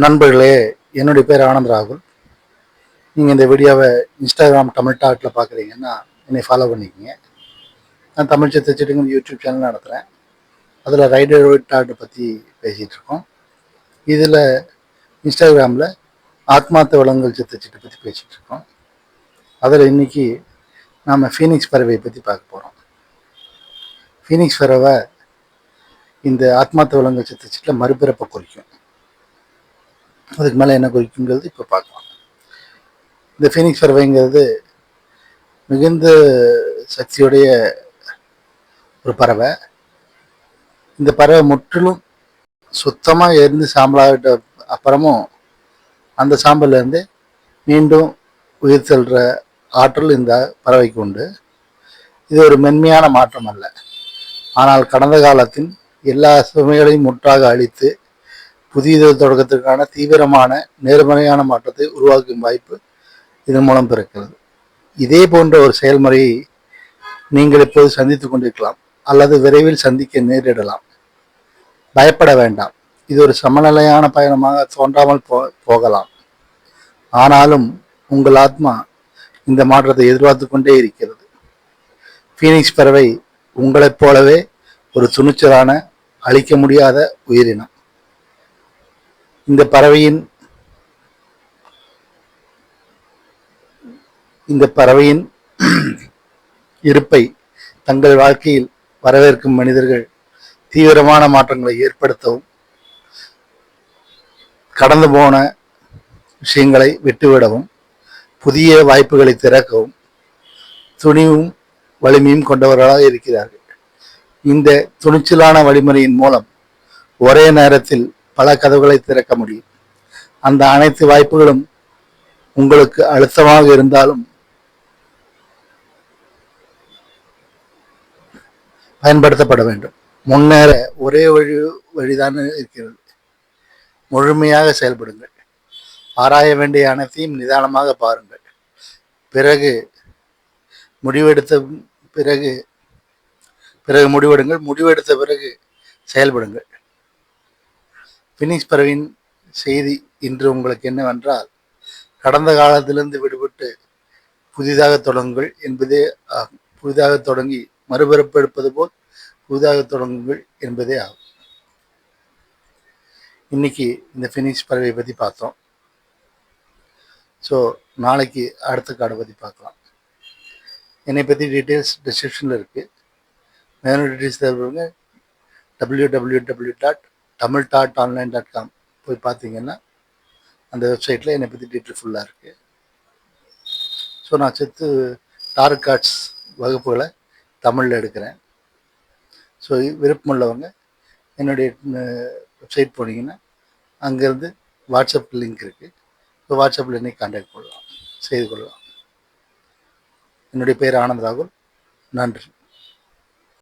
நண்பர்களே என்னுடைய பேர் ஆனந்த் ராகுல். நீங்கள் இந்த வீடியோவை இன்ஸ்டாகிராம் தமிழ் டாட்டில் பார்க்குறீங்கன்னா என்னை ஃபாலோ பண்ணிக்கோங்க. நான் தமிழ் சித்தச்சிட்டுங்க யூடியூப் சேனல் நடத்துகிறேன் அதில் ரைடர் டாட்டை பற்றி பேசிகிட்டு இருக்கோம். இதில் இன்ஸ்டாகிராமில் ஆத்மார்த்த விலங்குகள் சித்தச்சிட்டை பற்றி பேசிகிட்டு இருக்கோம். அதில் இன்னைக்கு நாம் ஃபீனிக்ஸ் பறவையை பற்றி பார்க்க போகிறோம் ஃபீனிக்ஸ் பறவை இந்த ஆத்மார்த்த விலங்குகள் சித்தச்சிட்டில் மறுபிறப்பை குறிக்கும். அதுக்கு மேலே என்ன குறிக்குங்கிறது இப்போ பார்க்கலாம். இந்த ஃபீனிக்ஸ் பறவைங்கிறது மிகுந்த சக்தியுடைய ஒரு பறவை. இந்த பறவை முற்றிலும் சுத்தமாக எரிந்து சாம்பலாகிட்ட அப்புறமும் அந்த சாம்பல்லேருந்து மீண்டும் உயிர் செல்கிற ஆற்றல் இந்த பறவைக்கு உண்டு. இது ஒரு மென்மையான மாற்றம் அல்ல. ஆனால் கடந்த காலத்தின் எல்லா சுமைகளையும் முற்றாக அழித்து புதிய தொடக்கத்திற்கான தீவிரமான நேர்மறையான மாற்றத்தை உருவாக்கும் வாய்ப்பு இதன் மூலம் பிறக்கிறது. இதே போன்ற ஒரு செயல்முறையை நீங்கள் இப்போது சந்தித்துக் கொண்டிருக்கலாம் அல்லது விரைவில் சந்திக்க நேரிடலாம். பயப்பட வேண்டாம். இது ஒரு சமநிலையான பயணமாக தோன்றாமல் போ போகலாம். ஆனாலும் உங்கள் ஆத்மா இந்த மாற்றத்தை எதிர்பார்த்து கொண்டே இருக்கிறது. ஃபீனிக்ஸ் பறவை உங்களைப் போலவே ஒரு துணிச்சலான அழிக்க முடியாத உயிரினம். இந்த பறவையின் இந்த பறவையின் இருப்பை தங்கள் வாழ்க்கையில் வரவேற்கும் மனிதர்கள் தீவிரமான மாற்றங்களை ஏற்படுத்தவும் கடந்து போன விஷயங்களை விட்டுவிடவும் புதிய வாய்ப்புகளை திறக்கவும் துணிவும் வலிமையும் கொண்டவர்களாக இருக்கிறார்கள். இந்த துணிச்சலான வழிமுறையின் மூலம் ஒரே நேரத்தில் பல கதவுகளை திறக்க முடியும். அந்த அனைத்து வாய்ப்புகளும் உங்களுக்கு அழுத்தமாக இருந்தாலும் பயன்படுத்தப்பட வேண்டும். முன்னேற ஒரே வழி வழிதான் இருக்கிறது. முழுமையாக செயல்படுங்கள். ஆராய வேண்டிய அனைத்தையும் நிதானமாக பாருங்கள். பிறகு முடிவெடுத்த பிறகு பிறகு முடிவெடுங்கள். முடிவெடுத்த பிறகு செயல்படுங்கள். பினிக்ஸ் பறவையின் செய்தி இன்று உங்களுக்கு என்னவென்றால் கடந்த காலத்திலிருந்து விடுபட்டு புதிதாக தொடங்குங்கள் என்பதே ஆகும் புதிதாக தொடங்கி மறுபிறப்பு எடுப்பது போல் புதிதாக தொடங்குங்கள் என்பதே ஆகும். இன்னைக்கு இந்த ஃபினிக்ஸ் பறவையை பற்றி பார்த்தோம். ஸோ நாளைக்கு அடுத்த கார்டை பற்றி பார்க்கலாம். என்னை பற்றி டீட்டெயில்ஸ் டிஸ்கிரிப்ஷனில் இருக்குது மேலும் details தேவைப்படுங்க. W W W dot Tamil dot online dot com போய் பார்த்தீங்கன்னா அந்த வெப்சைட்டில் என்னை பற்றி டீட்டெயில் ஃபுல்லாக இருக்குது ஸோ நான் செத்து டார் கார்ட்ஸ் வகுப்புகளை தமிழில் எடுக்கிறேன். ஸோ விருப்பம் உள்ளவங்க என்னுடைய வெப்சைட் போனீங்கன்னா அங்கேருந்து வாட்ஸ்அப் லிங்க் இருக்குது ஸோ வாட்ஸ்அப்பில் என்னை கான்டாக்ட் பண்ணலாம் செய்து கொள்ளலாம். என்னுடைய பேர் ஆனந்த் ராகுல். நன்றி.